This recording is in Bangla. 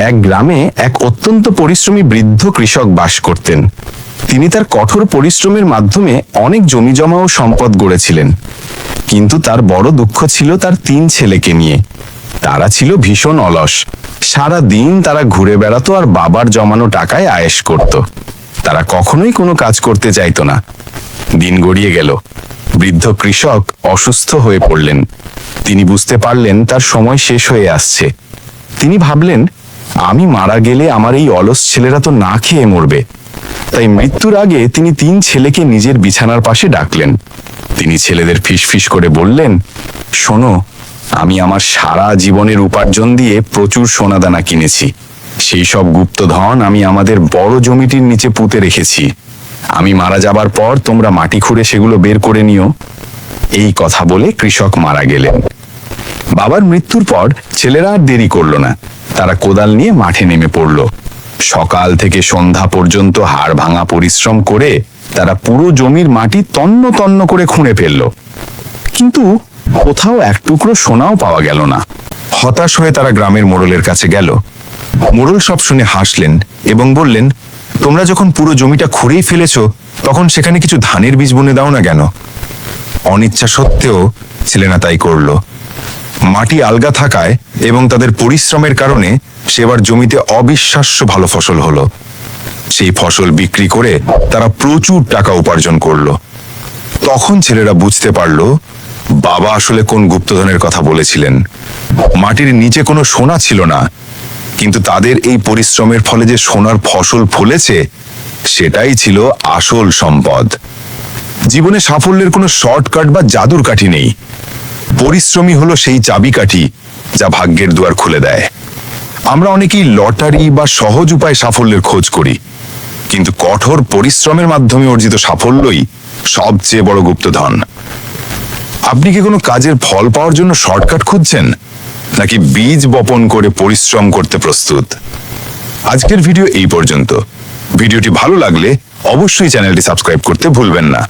এক গ্রামে এক অত্যন্ত পরিশ্রমী বৃদ্ধ কৃষক বাস করতেন। তিনি তার কঠোর পরিশ্রমের মাধ্যমে অনেক জমি জমা ও সম্পদ গড়েছিলেন। কিন্তু তার বড় দুঃখ ছিল তার তিন ছেলেকে নিয়ে। তারা ছিল ভীষণ অলস। সারা দিন তারা ঘুরে বেড়াতো আর বাবার জমানো টাকায় আয়েশ করত। তারা কখনোই কোনো কাজ করতে চাইতো না। দিন গড়িয়ে গেল। বৃদ্ধ কৃষক অসুস্থ হয়ে পড়লেন। তিনি বুঝতে পারলেন তার সময় শেষ হয়ে আসছে। তিনি ভাবলেন আমি মারা গেলে আমার এই অলস ছেলেরা তো না খেয়ে মরবে। তাই মৃত্যুর আগে তিনি তিন ছেলেকে নিজের বিছানার পাশে ডাকলেন। তিনি ছেলেদের ফিসফিস করে বললেন, শোনো, আমি আমার সারা জীবনের উপার্জন দিয়ে প্রচুর সোনাদানা কিনেছি। সেই সব গুপ্তধন আমি আমাদের বড় জমিটির নিচে পুঁতে রেখেছি। আমি মারা যাবার পর তোমরা মাটি খুঁড়ে সেগুলো বের করে নিও। এই কথা বলে কৃষক মারা গেলেন। বাবার মৃত্যুর পর ছেলেরা আর দেরি করল না। তারা কোদাল নিয়ে মাঠে নেমে পড়ল। সকাল থেকে সন্ধ্যা পর্যন্ত হাড় ভাঙা পরিশ্রম করে তারা পুরো জমির মাটি তন্ন তন্ন করে খুঁড়ে ফেলল। কিন্তু কোথাও এক টুকরো সোনাও পাওয়া গেল না। হতাশ হয়ে তারা গ্রামের মোড়লের কাছে গেল। মোড়ল সব শুনে হাসলেন এবং বললেন, তোমরা যখন পুরো জমিটা খুঁড়েই ফেলেছ, তখন সেখানে কিছু ধানের বীজ বুনে দাও না কেন? অনিচ্ছা সত্ত্বেও ছেলেরা তাই করল। মাটি আলগা থাকায় এবং তাদের পরিশ্রমের কারণে সেবার জমিতে অবিশ্বাস্য ভালো ফসল হলো। সেই ফসল বিক্রি করে তারা প্রচুর টাকা উপার্জন করল। তখন ছেলেরা বুঝতে পারল, বাবা আসলে কোন গুপ্তধনের কথা বলেছিলেন। মাটির নিচে কোনো সোনা ছিল না, কিন্তু তাদের এই পরিশ্রমের ফলে যে সোনার ফসল ফলেছে, সেটাই ছিল আসল সম্পদ। জীবনে সাফল্যের কোনো শর্টকাট বা জাদুর কাঠি নেই। পরিশ্রমী হলো সেই চাবিকাঠি যা ভাগ্যের দুয়ার খুলে দেয়। আমরা অনেকেই লটারি বা সহজ উপায় সাফল্যের খোঁজ করি, কিন্তু কঠোর পরিশ্রমের মাধ্যমে অর্জিত সাফল্যই সবচেয়ে বড় গুপ্তধন। আপনি কি কোনো কাজের ফল পাওয়ার জন্য শর্টকাট খুঁজছেন? নাকি বীজ বপন করে পরিশ্রম করতে প্রস্তুত? আজকের ভিডিও এই পর্যন্ত। ভিডিওটি ভালো লাগলে অবশ্যই চ্যানেলটি সাবস্ক্রাইব করতে ভুলবেন না।